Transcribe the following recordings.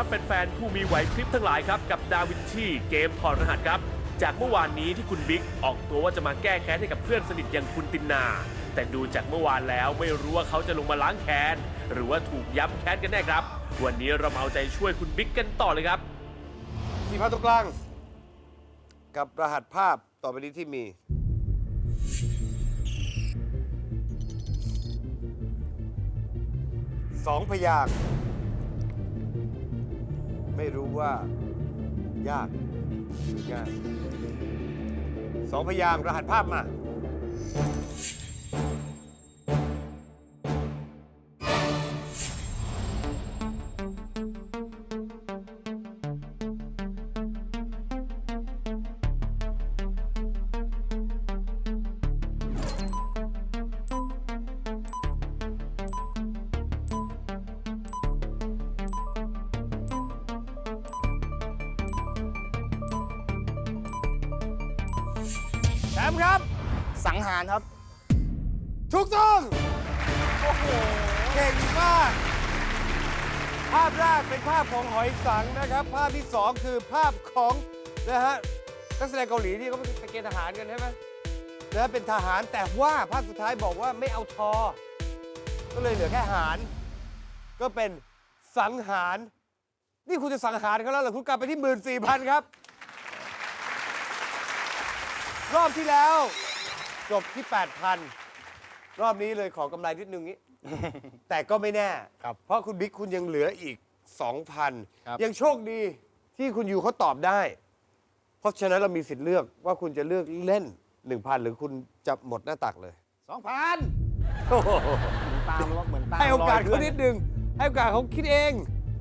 รับแฟนๆผู้มีไหวพริบทั้งหลายครับ กับดาวินชีเกมถอดรหัสครับ จากเมื่อวานนี้ที่คุณบิ๊กออกตัวว่าจะมาแก้แค้นให้กับเพื่อนสนิทอย่างคุณตินนา แต่ดูจากเมื่อวานแล้วไม่รู้ว่าเขาจะลงมาล้างแค้นหรือว่าถูกย้ำแค้นกันแน่ครับ วันนี้เรามาเอาใจช่วยคุณบิ๊กกันต่อเลยครับ สี่ภาพตรงกลาง กับรหัสภาพต่อไปนี้ที่มี สองพยางค์ ไม่รู้ว่ายากหรือง่ายสองพยางค์รหัสภาพมา ครับ สังหารครับ ถูกต้อง โอ้โห เก่งมาก ภาพแรกเป็นภาพของหอยสังนะครับ ภาพที่สองคือภาพของนะฮะนักแสดงเกาหลีที่เขาไปเกณฑ์ทหารกันใช่ไหมนะเป็นทหารแต่ว่าภาพสุดท้ายบอกว่าไม่เอาทอ ก็เลยเหลือแค่หาร ก็เป็นสังหาร นี่คุณจะสังหารเขาแล้วเหรอคุณกลับไปที่หมื่นสี่พันครับ รอบที่แล้ว จบที่ 8,000 รอบนี้เลยขอกำไรนิดนึงนี้ แต่ก็ไม่แน่ ครับเพราะคุณบิ๊กคุณยังเหลืออีก ครับ 2,000 ยังโชคดีที่คุณอยู่เขาตอบได้ เพราะฉะนั้นเรามีสิทธิ์เลือกว่าคุณจะเลือกเล่น 1,000 หรือคุณจะหมดหน้าตักเลย สองพันโอ้โหตามเหมือนตามให้โอกาสรยเขาพื่นิดนึง ให้โอกาสเขาคิดเอง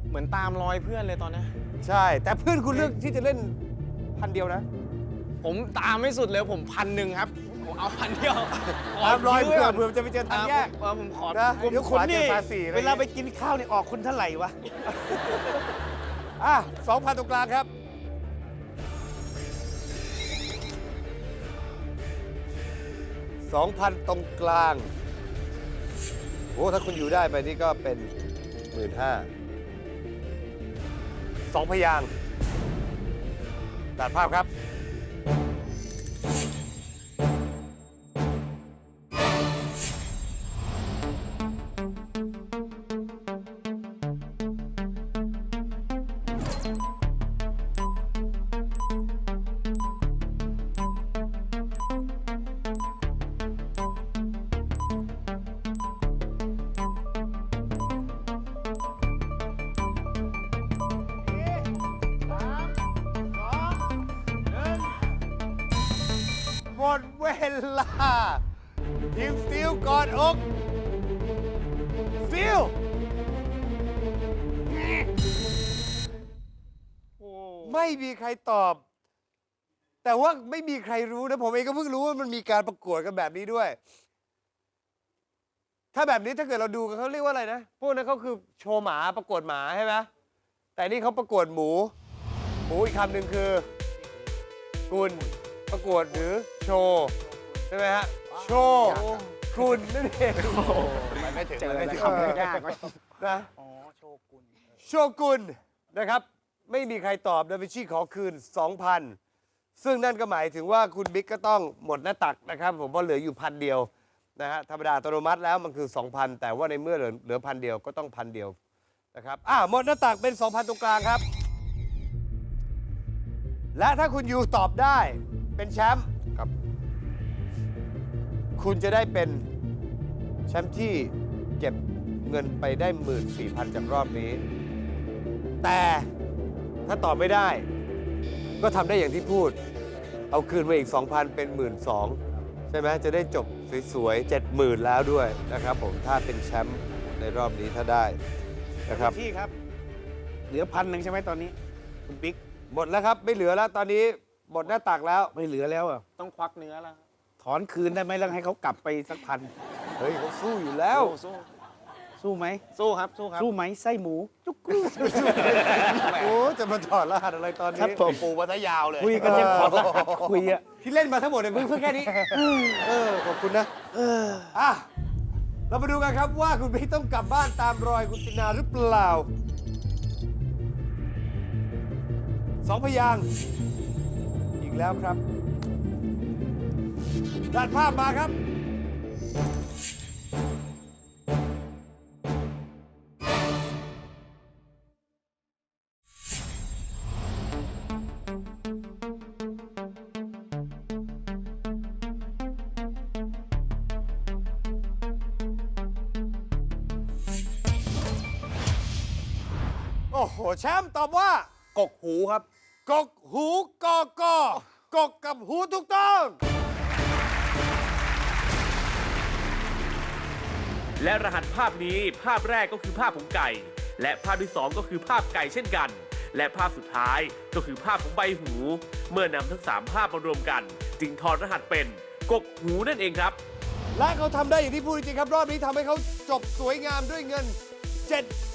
เหมือนตามรอยเพื่อนเลยตอนเนี้ยใช่ แต่เพื่อนคุณเลือกที่จะเล่นพันเดียวนะ ผมตามไม่สุดเลยผมพันหนึ่งครับ ผมเอาพันเดียวตามรอยยื้เพื่อก่นเพื่อจะไปเจอทางแยกเออผมขอนะผมเดี๋ยวขคุณวาเจนี่อภาษีอะไรเวลาไปอย่างงี้กินข้าวนี่ออกคุณเท่าไหร่วะอะ2,000ตรงกลางครับ2,000ตรงกลางโอ้ถ้าคุณอยู่ได้ไปนี่ก็เป็น1 5ื่นห้าสองพยางค์ตัดภาพครับ ลาทีมสตีลกอดอกสตีลไม่มีใครตอบ แต่ว่าไม่มีใครรู้นะ ผมเองก็เพิ่งรู้ว่ามันมีการประกวดกันแบบนี้ด้วย ถ้าแบบนี้ถ้าเกิดเราดูกันเขาเรียกว่าอะไรนะ พวกนั้นเขาคือโชว์หมาประกวดหมาใช่ไหมแต่นี่เขาประกวดหมู หมูอีกคำหนึ่งคือ กุลประกวดหรือโชว์ ใช่ไหมฮะ โชว์กุลนั่นเองไม่ถึงเจอเลยเลยคำยากไหมนะอ๋อโชกุนโชกุนนะครับ ไม่มีใครตอบดาวินชีขอคืน 2,000 ซึ่งนั่นก็หมายถึงว่าคุณบิ๊กก็ต้องหมดหน้าตักนะครับ ผมเพราะเหลืออยู่พันเดียวนะฮะธรรมดาอัตโนมัติแล้วมันคือ 2,000 แต่ว่าในเมื่อเหลือเหลือพันเดียวก็ต้องพันเดียวนะครับอ่าหมดหน้าตักเป็น 2,000 ตรงกลางครับ และถ้าคุณยูตอบได้เป็นแชมป์ ครับคุณจะได้เป็นแชมป์ที่เก็บเงินไปได้ 14,000 จากรอบนี้ แต่ถ้าตอบไม่ได้ ก็ทำได้อย่างที่พูด เอาคืนมาอีก 2,000 เป็น 12,000ใช่ไหมจะได้จบสวยๆ 70,000 แล้วด้วยนะครับผมถ้าเป็นแชมป์ในรอบนี้ถ้าได้นะครับที่ครับ เหลือพันหนึ่งใช่ไหมตอนนี้ คุณบิ๊กหมดแล้วครับ ไม่เหลือแล้วตอนนี้หมดหน้าตักแล้ว ไม่เหลือแล้วอะ ต้องควักเนื้อแล้ว ถอนคืนได้ไหมแล้วให้เขากลับไปสักพัน เฮ้ยเขาสู้อยู่แล้ว สู้สู้ไหม สู้ครับ สู้ครับสู้ไหมไส้หมูจุกกรู โอ้จะมาถอดรหัสอะไรตอนนี้ครับผม ปูมาซะยาวเลย คุยกันยังขอรหัสคุยอะที่เล่นมาทั้งหมดเนี่ยเพิ่งเพิ่งแค่นี้ เออ ขอบคุณนะเอออะ เรามาดูกันครับว่าคุณบิ๊กต้องกลับบ้านตามรอยคุณตินาหรือเปล่า สองพยางค์อีกแล้วครับ ด้านภาพมาครับ โอ้โห แชมป์ตอบว่า กกหูครับ กกหูกอกอกกกับหูถูกต้อง และรหัสภาพนี้ภาพแรกก็คือภาพของไก่ และภาพที่ 2 ก็คือภาพไก่เช่นกัน และภาพสุดท้ายก็คือภาพของใบหู เมื่อนำทั้ง 3 ภาพมารวมกัน จึงถอดรหัสเป็นกกหูนั่นเองครับ และเขาทำได้อย่างที่พูดจริงๆครับ รอบนี้ทำให้เขาจบสวยงามด้วยเงิน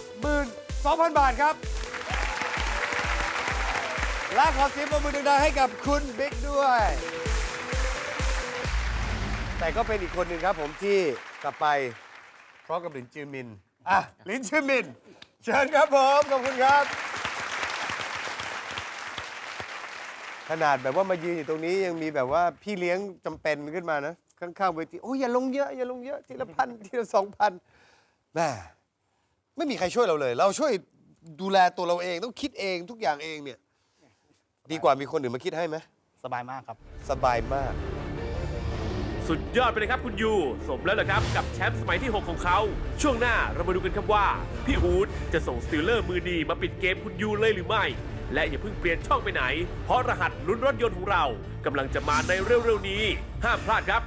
72,000 บาทครับ และขอเสียงปรบมือดังๆให้กับคุณบิ๊กด้วย แต่ก็เป็นอีกคนหนึ่งครับผมที่กลับไป พร้อมกับหลินจือมินอะหลินจือมิน เชิญครับผมขอบคุณครับ ขนาดแบบว่ามายืนอยู่ตรงนี้ยังมีแบบว่าพี่เลี้ยงจำเป็นขึ้นมานะ ข้างๆเวทีโอ้ยอย่าลงเยอะอย่าลงเยอะทีละพันทีละสองพันแม่ไม่มีใครช่วยเราเลย เราช่วยดูแลตัวเราเองต้องคิดเองทุกอย่างเองเนี่ย ดีกว่ามีคนอื่นมาคิดให้ไหม สบายมากครับ สบายมาก สุดยอดไปเลยครับคุณยู สมแล้วเหรอครับกับแชมป์สมัยที่ 6 ของเขา ช่วงหน้าเรามาดูกันครับว่า พี่อูดจะส่งสติลเลอร์มือดีมาปิดเกมคุณยูเลยหรือไม่ และอย่าเพิ่งเปลี่ยนช่องไปไหน เพราะรหัสลุ้นรถยนต์ของเรากำลังจะมาในเร็วๆนี้ ห้ามพลาดครับ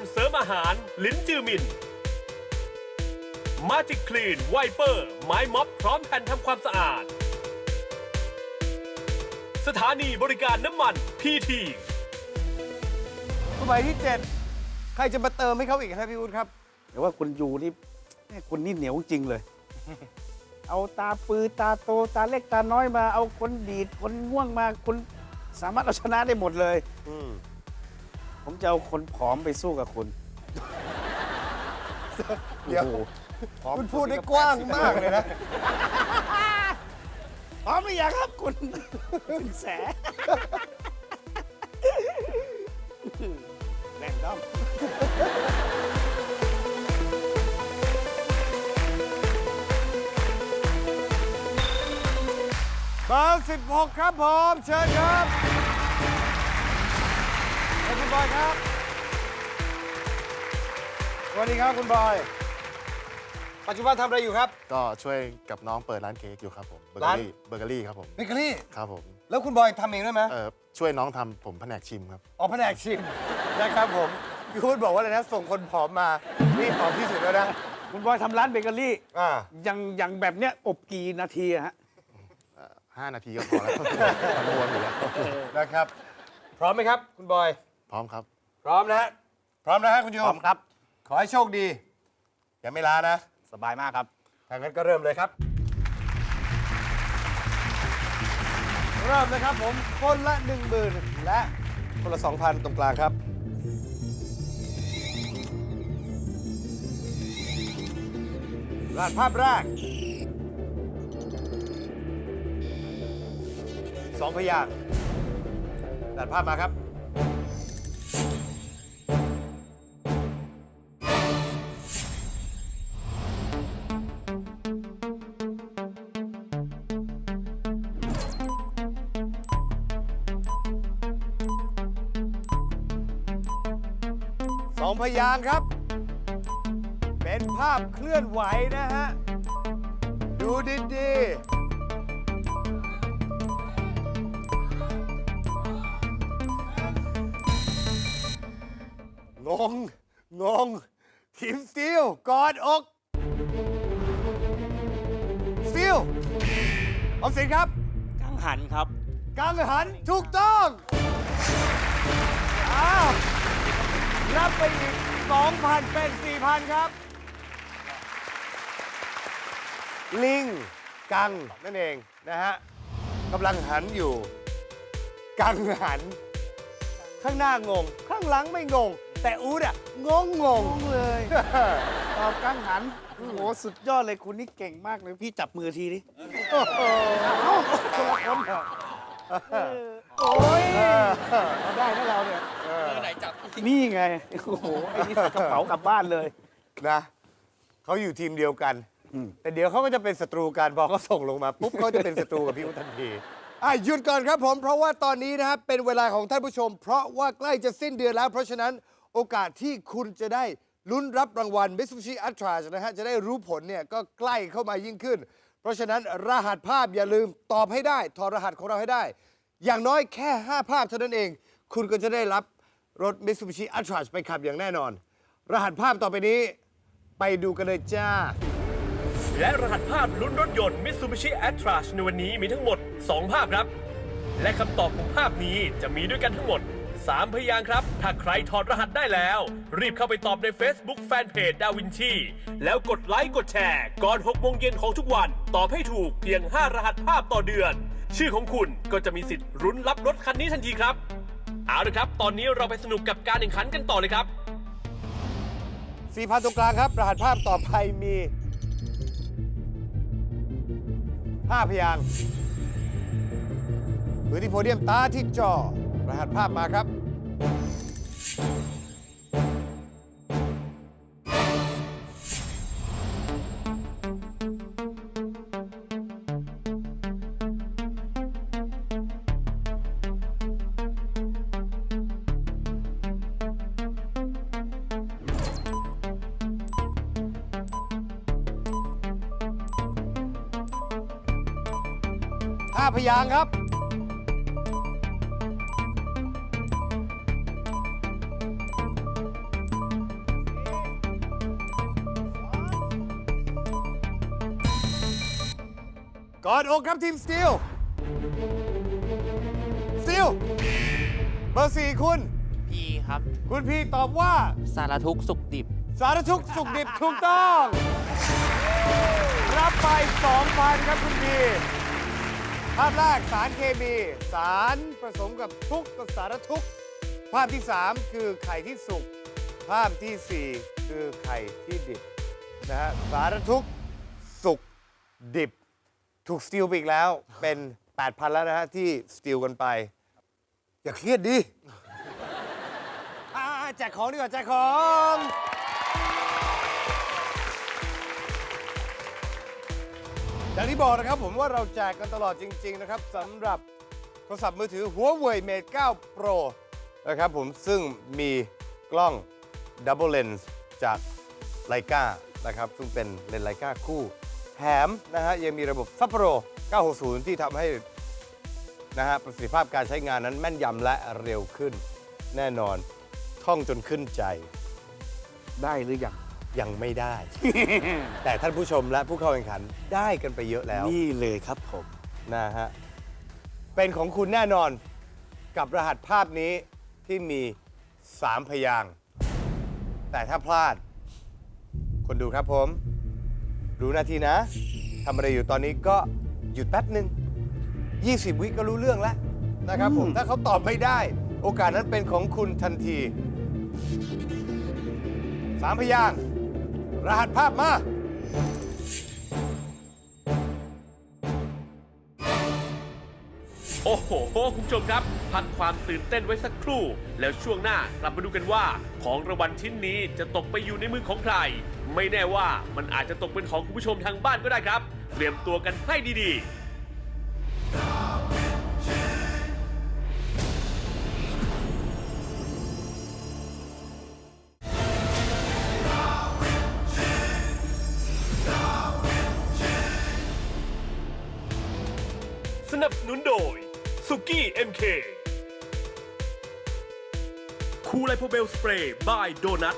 ฑ์เสริมอาหาร ลิ้นจือมิน มาจิกคลีนไวเปอร์ ไม้ม็อบพร้อมแผ่นทำความสะอาด สถานีบริการน้ำมันพีทีสมัยที่ 7 ใครจะมาเติมให้เขาอีกครับพี่อู๊ดครับ แต่ว่าคุณยูนี่แม่คุณนี่เหนียวจริงเลย เอาตาปือตาโตตาเล็กตาน้อยมา เอาคนดีดคนง่วงมาคุณสามารถเอาชนะได้หมดเลยอืม ผมจะเอาคนผอมไปสู้กับคุณเดี๋ยวโอ้โหคุณพูดได้กว้างมากเลยนะ พร้อมหรือยังครับคุณคุณแสแรนดอมเบอร์16 ครับผม เชิญครับเชิญ คุณบอยครับ สวัสดีครับคุณบอย ปัจจุบันทำอะไรอยู่ครับ ก็ช่วยกับน้องเปิดร้านเค้กอยู่ครับผมเบเกอร้าน รี่เบเกอรี่ครับผมเบเกอรี่ ครับผมแล้วคุณบอยทำเองด้วยไหมเออช่วยน้องทำผมแผนกชิมครับ ออกแผนกชิม นะครับผมพี่พูดบอกว่าอะไรนะ ส่งคนผอมมา นี่ผอมที่สุดแล้วนะ คุณบอยทำร้านเบเกอรี่อ่า อย่างอย่างแบบเนี้ยอบกี่นาทีอะฮะ5นาทีก็พอแล้ว ทำรวมอยู่แล้วนะครับ พร้อมไหมครับ คุณบอย พร้อมครับ พร้อมนะฮะพร้อมนะฮะคุณโยพร้อมครับ ขอให้โชคดี อย่าไม่ลานะสบายมากครับทางนั้นก็เริ่มเลยครับ เริ่มนะครับผมคนละ1 0,000และคนละ2,000 ตรงกลางครับ รหัสภาพแรกสองพยางค์รหัสภาพมาครับ พยางค์ครับ เป็นภาพเคลื่อนไหวนะฮะ ดูดีๆงง งง ทีมสตีลกอดอกสตีลออมสินครับ กังหันครับ กังหันถูกต้อง อ้าว รับไปอีก 2,000 เป็น 4,000 ครับ ลิง กัง นั่นเอง นะฮะกำลังหันอยู่ กังหัน ข้างหน้างง ข้างหลังไม่งง แต่อูดอะงงงง งงเลยตอบกังหันโอ้โหสุดยอดเลยคุณนี่เก่งมากเลย พี่จับมือทีนี้ โอ้โหคนละคนเหรอ โอ้ยเราได้นะเราเนี่ยนี่ไง โอ้โห ไอ้นี่ใส่กระเป๋ากลับบ้านเลย นะเขาอยู่ทีมเดียวกันแต่เดี๋ยวเขาก็จะเป็นศัตรูกันพอเขาส่งลงมาปุ๊บเขาจะเป็นศัตรูกับพี่อุ๊ทันที อะหยุดก่อนครับผม เพราะว่าตอนนี้นะครับเป็นเวลาของท่านผู้ชม เพราะว่าใกล้จะสิ้นเดือนแล้ว เพราะฉะนั้นโอกาสที่คุณจะได้ลุ้นรับรางวัล Mitsubishi a t r a นะฮะจะได้รู้ผลเนี่ยก็ใกล้เข้ามายิ่งขึ้น เพราะฉะนั้นรหัสภาพอย่าลืมตอบให้ได้ ถอดรหัสของเราให้ได้ อย่างน้อยแค่ 5 ภาพเท่านั้นเอง คุณก็จะได้รับรถ Mitsubishi a t r a ไปขับอย่างแน่นอน รหัสภาพต่อไปนี้ไปดูกันเลยจ้า และรหัสภาพลุ้นรถยนต์ Mitsubishi a t r a ในวันนี้มีทั้งหมด 2 ภาพครับ และคำตอบของภาพนี้จะมีด้วยกันทั้งหมด 3 พยางค์ครับ ถ้าใครถอดรหัสได้แล้ว รีบเข้าไปตอบใน Facebook Fanpage ดาวินชีแล้วกดไลค์กดแชร์ ก่อน 6 โมงเย็นของทุกวัน ตอบให้ถูกเพียง 5 รหัสภาพต่อเดือน ชื่อของคุณก็จะมีสิทธิ์รุ้นรับรถคันนี้ทันทีครับ เอาละครับ ตอนนี้เราไปสนุกกับการแข่งขันกันต่อเลยครับ 4,000ตรงกลางครับ รหัสภาพต่อไปมี 5 พยางค์มือที่โพเดียมตาที่จอ รหัสภาพมาครับ 5 พยางค์ครับก่อนอกครับทีมสตีล สตีล เบอร์สี่คุณ พีครับ คุณพี่ตอบว่า สารทุกข์สุขดิบ สารทุกข์สุขดิบถูกต้อง รับไป 2,000 ครับคุณพี่ ภาพแรกสารเคมี สารผสมกับทุกข์กับสารทุกข์ ภาพที่ 3 คือไข่ที่สุก ภาพทีสี่4 คือไข่ที่ดิบนะฮะสารทุกข์สุกดิบ ถูกสตีลไปอีกแล้วเป็น 8,000 แล้วนะฮะที่สตีลกันไป อย่าเครียดดิอ่าแจกของดีกว่าแจกของ อย่างที่บอกนะครับผมว่าเราแจกกันตลอดจริง ๆ นะครับสำหรับโทรศัพท์มือถือ Huawei Mate 9 Pro นะครับผมซึ่งมีกล้อง Double Lens จากไลกานะครับซึ่งเป็นเลนส์ไลกาคู่ แถมนะฮะยังมีระบบ s a p p o r o 960 ที่ทำให้นะฮะประสิทธิภาพการใช้งานนั้นแม่นยำและเร็วขึ้น แน่นอนท่องจนขึ้นใจ ได้หรือยัง ยังไม่ได้ แต่ท่านผู้ชมและผู้เข้าแข่งขันได้กันไปเยอะแล้วนี่เลยครับผมนะฮะเป็นของคุณแน่นอนกับรหัสภาพนี้ที่มี 3 พยางค์แต่ถ้าพลาด คนดูครับผม รู้หน้าที่นะทำอะไรอยู่ตอนนี้ก็หยุดแป๊บหนึ่ง20 วิก็รู้เรื่องแล้วนะครับผมอืมถ้าเขาตอบไม่ได้ โอกาสนั้นเป็นของคุณทันที3พยางค์ รหัสภาพมา โอ้โห คุณผู้ชมครับ พักความตื่นเต้นไว้สักครู่ แล้วช่วงหน้ากลับมาดูกันว่า ของรางวัลชิ้นนี้จะตกไปอยู่ในมือของใคร ไม่แน่ว่ามันอาจจะตกเป็นของคุณผู้ชมทางบ้านก็ได้ครับ เตรียมตัวกันให้ดีๆ คูลไลโพเบลสเปรย์บายโดนัท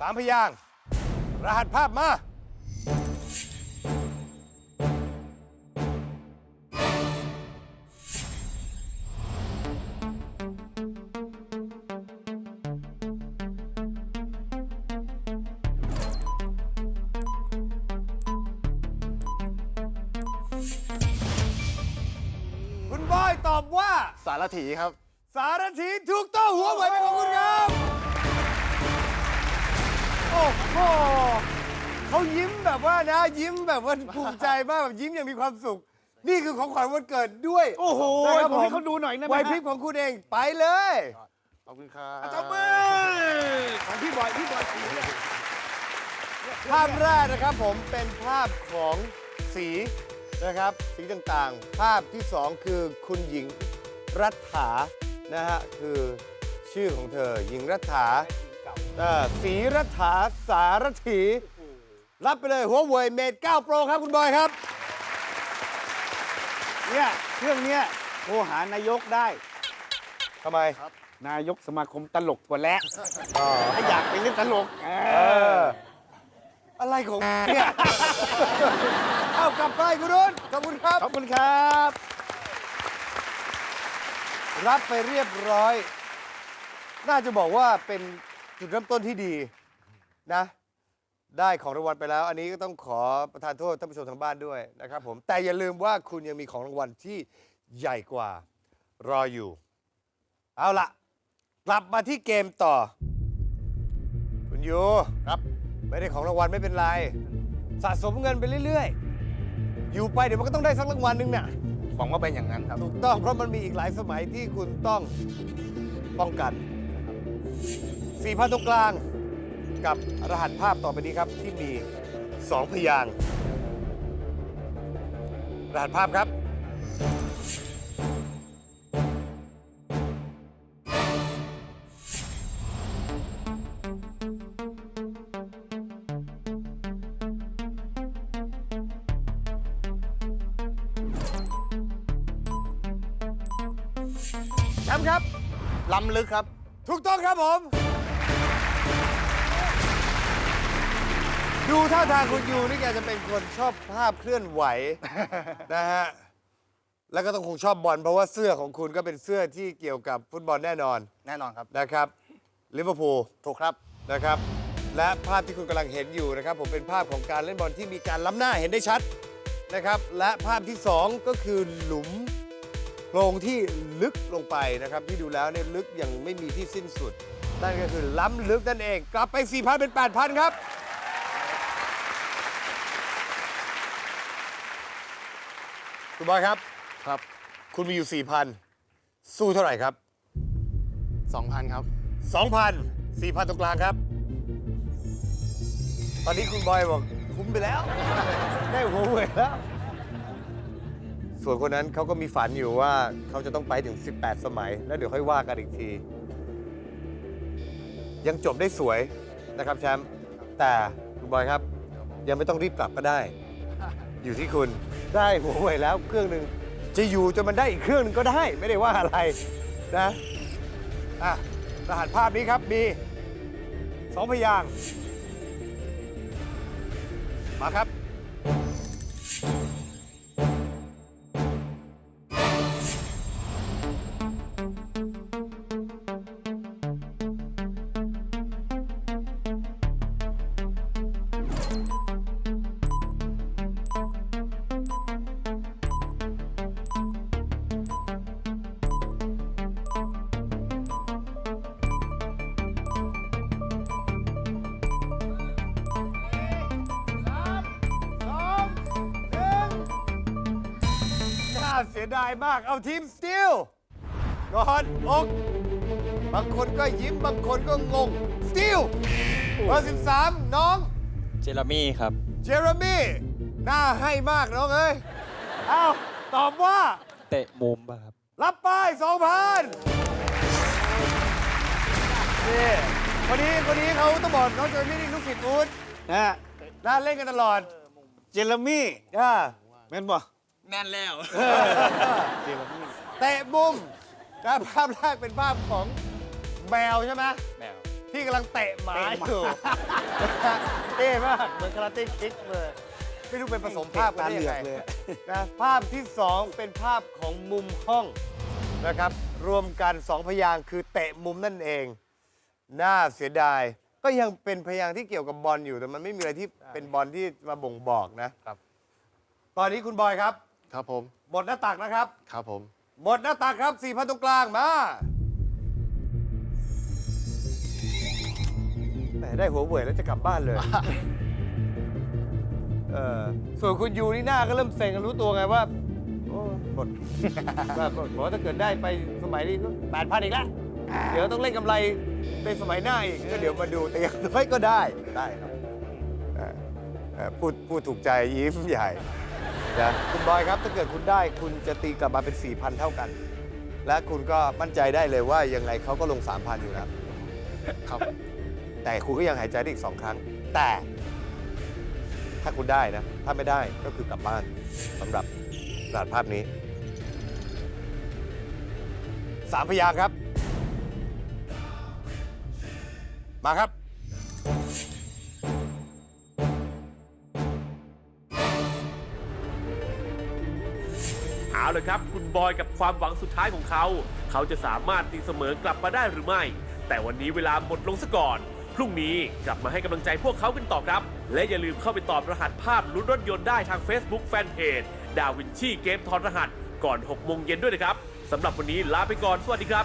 สามพยางค์รหัสภาพมาารถีครับ สารถีถูกต้องหัวไหวเป็นของคุณครับ โอ้โหเขายิ้มแบบว่านะ ยิ้มแบบว่าภูมิใจมากแบบยิ้มอย่างมีความสุข นี่คือของขวัญวันเกิดด้วยโอ้โหนะครับผมให้เขาดูหน่อยได้ไหมไหวฮะพริบของคุณเองไปเลย ขอบคุณครับตบมือของพี่บอยพี่บอยสีเนี่ยภาพแรกนะครับผมเป็นภาพของสีนะครับ สีต่างๆ ภาพที่สองคือคุณหญิง รัฐานะฮะคือชื่อของเธอหญิงรัฐาเอ่อสีรัฐาสารถี รับไปเลยหัวเว่ยเมด9 Pro ครับคุณบอยครับ เนี่ยเครื่องเนี้ยโทรหานายกได้ ทำไม นายกสมาคมตลกตัวแรกถ้าอยากไปเล่นตลกเอเออออะไรของเนี่ย เอากลับไปคุณรุ่นขอบคุณครับ ขอบคุณครับ รับไปเรียบร้อย น่าจะบอกว่าเป็นจุดเริ่มต้นที่ดีนะ ได้ของรางวัลไปแล้ว อันนี้ก็ต้องขอประทานโทษท่านผู้ชมทางบ้านด้วยนะครับผมแต่อย่าลืมว่าคุณยังมีของรางวัลที่ใหญ่กว่า รออยู่ เอาละกลับมาที่เกมต่อ คุณยูครับ ไม่ได้ของรางวัลไม่เป็นไร สะสมเงินไปเรื่อยๆ อยู่ไปเดี๋ยวมันก็ต้องได้สักรางวัลหนึงน่ะ หวังว่าเป็นอย่างนั้นครับ ถูกต้องเพราะมันมีอีกหลายสมัยที่คุณต้องป้องกันสี่พันตรงกลางกับรหัสภาพต่อไปนี้ครับที่มี 2 พยางค์รหัสภาพครับ ผม ดูท่าทางคุณยูนี่แกจะเป็นคนชอบภาพเคลื่อนไหว นะฮะ แล้วก็ต้องคงชอบบอลเพราะว่าเสื้อของคุณก็เป็นเสื้อที่เกี่ยวกับฟุตบอลแน่นอนแน่นอนครับ นะครับลิเวอร์พูลถูกครับ นะครับ และภาพที่คุณกำลังเห็นอยู่นะครับ ผมเป็นภาพของการเล่นบอลที่มีการล้ำหน้าเห็นได้ชัดนะครับ และภาพที่2ก็คือหลุม โพรงที่ลึกลงไปนะครับที่ดูแล้วเนี่ยลึกอย่างไม่มีที่สิ้นสุด นั่นก็คือล้ำลึกนั่นเอง กลับไป 4,000 เป็น 8,000 ครับ คุณบอยครับ ครับ คุณมีอยู่ 4,000 สู้เท่าไหร่ครับ 2,000 ครับ 2,000 4,000ตรงกลางครับ ตอนนี้คุณบอยบอกคุ้มไปแล้ว ได้หัวเว่ยแล้ว ส่วนคนนั้นเขาก็มีฝันอยู่ว่าเขาจะต้องไปถึง 18 สมัย แล้วเดี๋ยวค่อยว่ากันอีกที ยังจบได้สวยนะครับแชมป์แต่คุณบอยครับ ยังไม่ต้องรีบกลับก็ได้ อยู่ที่คุณได้หัวเว่ยแล้วเครื่องหนึ่งจะอยู่จนมันได้อีกเครื่องหนึงก็ได้ไม่ได้ว่าอะไรนะอะรหัสภาพนี้ครับมีสองพยางค์มาครับ ดายมาก เอาทีมสตีลกอดอกบางคนก็ยิ้มบางคนก็งงสตีลเบอร์13 น้อง เจอร์มี่ครับ เจเรมี่น่าให้มากน้องเอ้ย เอ้าตอบว่า เตะมุมป่ะครับ รับไปสองพันนี่คนนี้คนนี้เขาต้องบอกน้องเจเรมี่นี่ลูกศิษย์อู๊ดนะน่าเล่นกันตลอดเจเรมี่อ่าแม่นบ่ แม่นแล้วเจลามี่เตะมุมนะภาพแรกเป็นภาพของแมวใช่ไหมแมว ที่กำลังเตะหมาอยู่เท่มากเหมือนคาราเต้คิกเลยไม่รู้เป็นผสมภาพกันตาได้เหลืยัองกไงเลย นะภาพที่สองเป็นภาพของมุมห้องนะครับ รวมกันสองพยางค์คือเตะมุมนั่นเอง น่าเสียดาย ก็ยังเป็นพยางค์ที่เกี่ยวกับบอลอยู่แต่มันไม่มีอะไรที่เป็นบอลที่มาบ่งบอกนะครับตอนนี้คุณบอยครับ ครับผม หมดหน้าตักนะครับ ครับผม หมดหน้าตักครับ4,000ตรงกลางมาแหมได้หัวเว่ยแล้วจะกลับบ้านเลย เออส่วนคุณยูนี่หน้าก็เริ่มเซ็งรู้ตัวไงว่า โอ้หมด แบบบอกว่าถ้าเกิดได้ไปสมัยนี้ก็แปดพันอีกแล้วเดี๋ยวต้องเล่นกำไรในสมัยหน้าอีกก็เดี๋ยวมาดูแต่อย่างน้อยก็ได้ได้ครับเออเออพูดพูดถูกใจยิ้มใหญ่ นะคุณบอยครับถ้าเกิดคุณได้คุณจะตีกลับมาเป็น 4,000 เท่ากัน และคุณก็มั่นใจได้เลยว่ายังไงเขาก็ลง 3,000 อยู่แล้วครับ แต่คุณก็ยังหายใจได้อีกสองครั้ง แต่ ถ้าคุณได้นะ ถ้าไม่ได้ก็คือกลับบ้านสำหรับกระดาษภาพนี้สามพยางค์ครับ มาครับ เลยครับ คุณบอยกับความหวังสุดท้ายของเขา เขาจะสามารถตีเสมอกลับมาได้หรือไม่ แต่วันนี้เวลาหมดลงซะก่อน พรุ่งนี้กลับมาให้กำลังใจพวกเขากันต่อครับ และอย่าลืมเข้าไปตอบรหัสภาพลุ้นรถยนต์ได้ทาง Facebook Fanpage ดาวินชีเกมทอนรหัส ก่อน6โมงเย็นด้วยนะครับสำหรับวันนี้ลาไปก่อนสวัสดีครับ